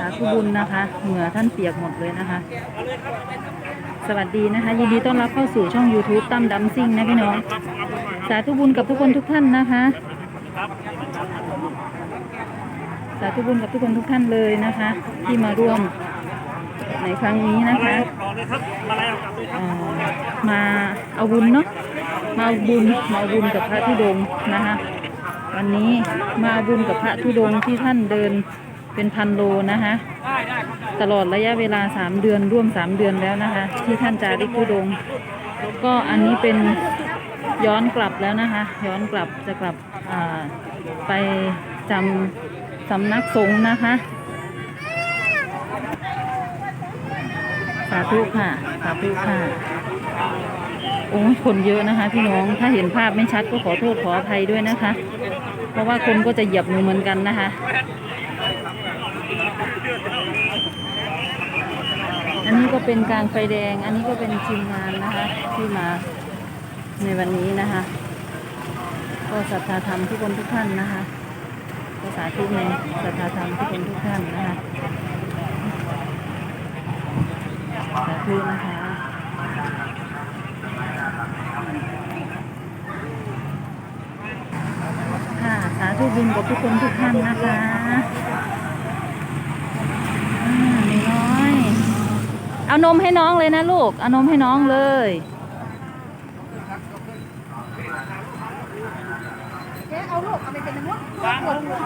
สาธุบุญนะคะ เหงื่อท่านเปียกหมดเลยนะคะ สวัสดีนะคะ ยินดีต้อนรับเข้าสู่ช่อง YouTube ตั้มดัมซิ่งนะพี่น้อง สาธุบุญกับทุกคนทุกท่านนะคะ สาธุบุญกับทุกคนทุกท่านเลยนะคะ ที่มาร่วมในครั้งนี้นะคะมาเอาบุญเนาะมาบุญมาบุญกับพระธุดงค์นะคะ วันนี้มาเอาบุญกับพระธุดงค์ที่ท่านเดิน เป็นพันโลนะคะตลอดระยะเวลา 3 เดือนร่วม 3 เดือนแล้วนะคะ ที่ท่านจาริกธุดง ก็อันนี้เป็นย้อนกลับแล้วนะคะ ย้อนกลับจะกลับไปจำสำนักสงฆ์นะคะ สาธุค่ะ สาธุค่ะ โอ้คนเยอะนะคะ พี่น้องถ้าเห็นภาพไม่ชัดก็ขอโทษขออภัยด้วยนะคะ เพราะว่าคนก็จะเหยียบหนูเหมือนกันนะคะ อันนี้ ก็เป็นกลางไฟแดง อันนี้ก็เป็นทีมงานนะคะ ที่มาในวันนี้นะคะ ก็ศรัทธาธรรมทุกคนทุกท่านนะคะก็สาธุในศรัทธาธรรมทุกคนทุกท่านนะคะสาธุนะคะค่ะสาธุบุญกับทุกคนทุกท่านนะคะอ่ามีน้อย เอานมให้น้องเลยนะลูก เอานมให้น้องเลย เจ๊เอาลูกเอาไปเป็นน้ำมันปวดหัว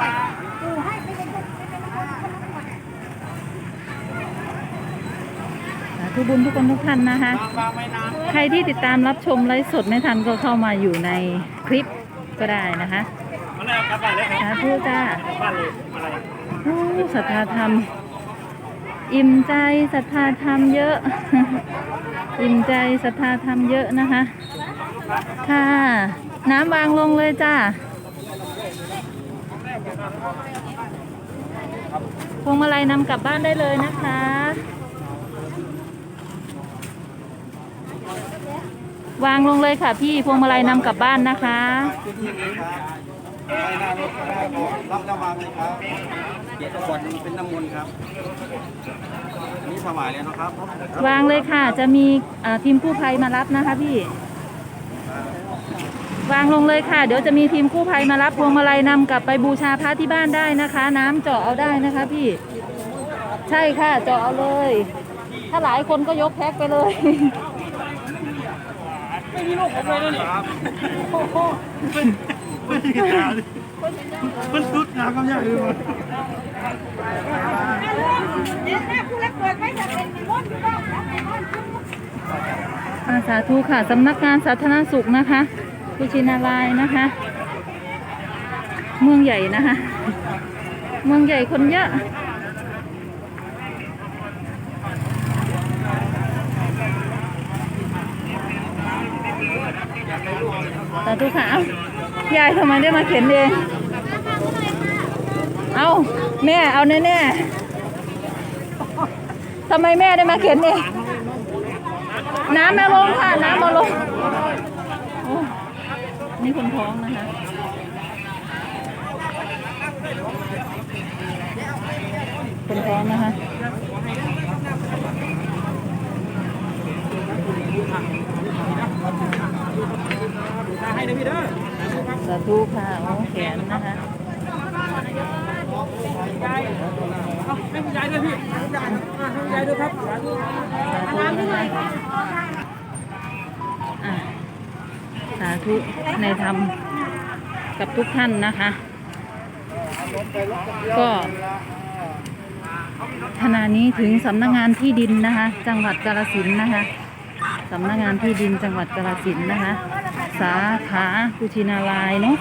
ปูให้ไปเป็นเป็นเป็นน้ำมันสาธุบุญทุกคนทุกท่านนะคะ ใครที่ติดตามรับชมไลฟ์สดไม่ทันก็เข้ามาอยู่ในคลิปก็ได้นะคะมาแล้วกลับบ้านเลยครับสาธุจ้าโอ้สัทธาธรรม อิ่มใจศรัทธาธรรมเยอะ อิ่มใจศรัทธาธรรมเยอะนะคะ ค่ะ น้ำวางลงเลยจ้าพวงมาลัยนำกลับบ้านได้เลยนะคะวางลงเลยค่ะพี่พวงมาลัยนำกลับบ้านนะคะ รับน้ำมันเลยครับเกียรติขวดเป็นน้ำมนต์ครับอันนี้ถวายแล้วนะครับวางเลยค่ะ จะมีเอ่อทีมกู้ภัยมารับนะคะพี่ วางลงเลยค่ะ เดี๋ยวจะมีทีมกู้ภัยมารับพวงมาลัยนำกลับไปบูชาพระที่บ้านได้นะคะ น้ำเจาะเอาได้นะคะพี่ ใช่ค่ะเจาะเอาเลย ถ้าหลายคนก็ยกแพ็คไปเลย ไม่มีลูกผมเลยนะนี่โอ้โห มันสุดน้ำก็ยากเยมันเจ๊แม่ผู้รับเปิดไม่จะเป็นน้ำมันอยู่บ้างนะน้ำมันอาสาธุค่ะสำนักงานสาธารณสุขนะคะกุชินารายนะคะ เมืองใหญ่นะคะ เมืองใหญ่คนเยอะสาธุค่ะ ยายทำไมได้มาเข็นเองเอาแม่เอาแน่ๆทำไมแม่ได้มาเข็นเองน้ำมาลงค่ะ น้ำมาลงโอ้นี่คนท้องนะคะคนท้องนะคะให้นะพี่เด้อ สาธุค่ะโอ้แขนนะคะยายเอาให้คุณยายด้วยพี่ให้คุณยายอะให้คุณยายด้วยครับสาธุสาธุนะคะอะสาธุในธรรมกับทุกท่านนะคะ ก็ขณะนี้ถึงสำนักงานที่ดินนะคะ จังหวัดกาฬสินธุ์นะคะสำนักงานที่ดินจังหวัดกาฬสินธุ์นะคะ สาขากุชินารายเนาะ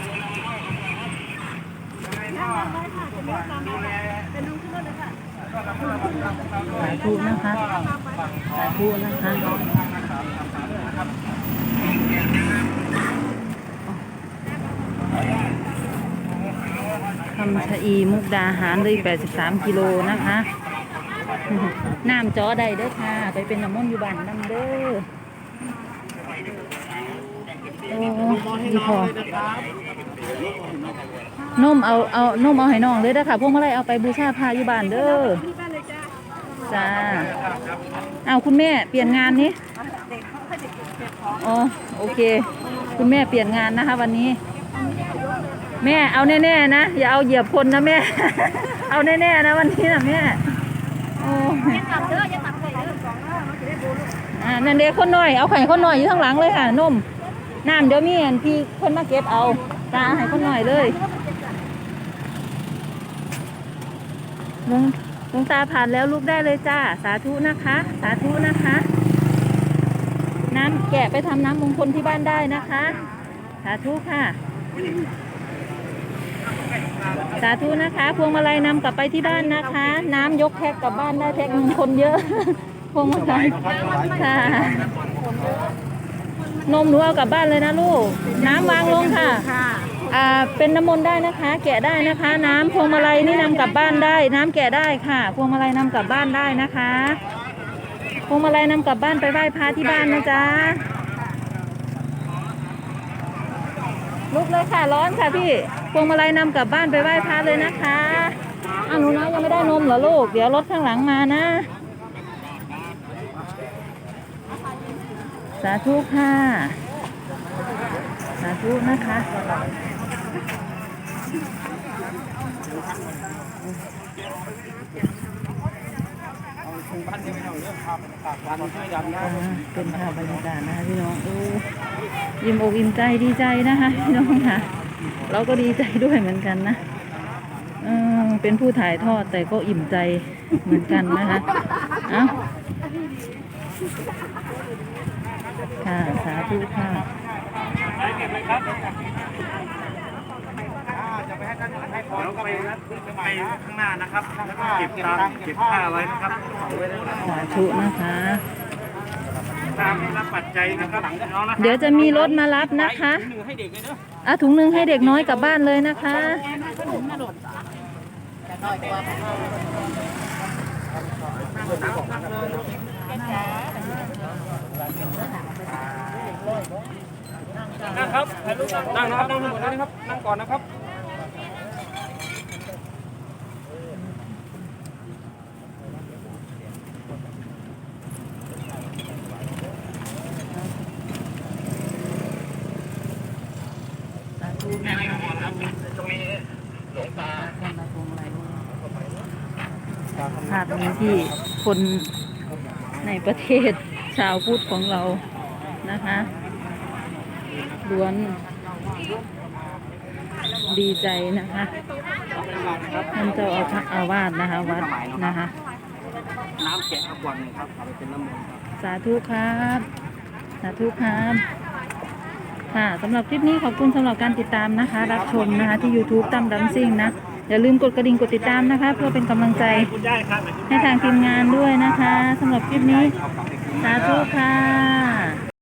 สาธุนะคะสาธุนะคะคำชะอีมุกดาหารเลย83 กิโลนะคะ น้ำจอใดเด้อค่ะ ไปเป็นน้ำมนอยู่บ้านน้ำเด้อ ดีพอนมเอาเอานุ่มเอาให้น้องเลยเด้อค่ะพวกเมาลัยเอาไปบูชาพระอยู่บ้านเด้อจ้าเอาคุณแม่เปลี่ยนงานนี้อ๋อโอเค คุณแม่เปลี่ยนงานนะคะ วันนี้ แม่เอาแน่ๆนะอย่าเอาเหยียบคนนะแม่ เอาแน่ๆนะวันนี้นะแม่โอ้อย่าตัดเด้ออย่าตัดเลยเด้อสองเด้อมันจะได้บูลูกอ่านั่นเด็กคนหน่อยเอาไข่คนหน่อยอยู่ข้างหลังเลยค่ะนุ่ม น้ำเดี๋ยวมีอันพี่คนมาเก็บเอาตาให้คนหน่อยเลยลงลงตาผ่านแล้วลูกได้เลยจ้า สาธุนะคะ สาธุนะคะ น้ำแกะไปทำน้ำมงคลที่บ้านได้นะคะ สาธุค่ะ สาธุนะคะ พวงมาลัยนำกลับไปที่บ้านนะคะ น้ำยกแพ็กกลับบ้านได้แพ็กหนึ่งคนเยอะ พวงมาลัยค่ะ นมหนูเอากลับบ้านเลยนะลูก น้ำวางลงค่ะอ่าเป็นน้ำมนต์ได้นะคะ แกะได้นะคะ น้ำพวงมาลัยนี่นำกลับบ้านได้ น้ำแกะได้ค่ะ พวงมาลัยนำกลับบ้านได้นะคะพวงมาลัยนำกลับบ้านไปไหว้พระที่บ้านนะจ๊ะลุกเลยค่ะร้อนค่ะพี่พวงมาลัยนำกลับบ้านไปไหว้พระเลยนะคะอ้าวหนูน้อยยังไม่ได้นมเหรอลูก เดี๋ยวรถข้างหลังมานะ สาธุค่ะ สาธุนะคะเป็นภาพบรรยากาศนะคะพี่น้องโอ้ยิ้มอกอิ่มใจดีใจนะคะพี่น้องค่ะเราก็ดีใจด้วยเหมือนกันนะเป็นผู้ถ่ายทอดแต่ก็อิ่มใจเหมือนกันนะคะ เอ้า ค่ะสาธุค่ะจะไปให้ท่านให้พรแล้วก็ไปไปนะไปข้างหน้านะครับแล้วก็เก็บตังค์เก็บค่าไว้นะครับสาธุนะคะตามที่รับปัจจัยนะครับน้องนะเดี๋ยวจะมีรถมารับนะคะหนึ่งให้เด็กเลยเนาะอะถุงหนึ่งให้เด็กน้อยกลับบ้านเลยนะคะนั่งครับ ถ่ายรูปนั่งนะครับนั่งทั้งหมดเลยนะครับนั่งก่อนนะครับภาพนี้ที่คนในประเทศชาวพุทธของเรานะคะ ล้วนดีใจนะคะท่านเจ้าอาพระอาวาสนะคะวัดนะคะ น้ำแกะขบวนหนึ่งครับเอาไปเป็นน้ำมนต์ครับสาธุครับ สาธุครับ ค่ะสำหรับคลิปนี้ขอบคุณสำหรับการติดตามนะคะ รับชมนะคะที่ YouTube ตั้มดัมซิ่งนะ อย่าลืมกดกระดิ่งกดติดตามนะคะ เพื่อเป็นกำลังใจคุณได้ครับให้ทางทีมงานด้วยนะคะสำหรับคลิปนี้ สาธุค่ะ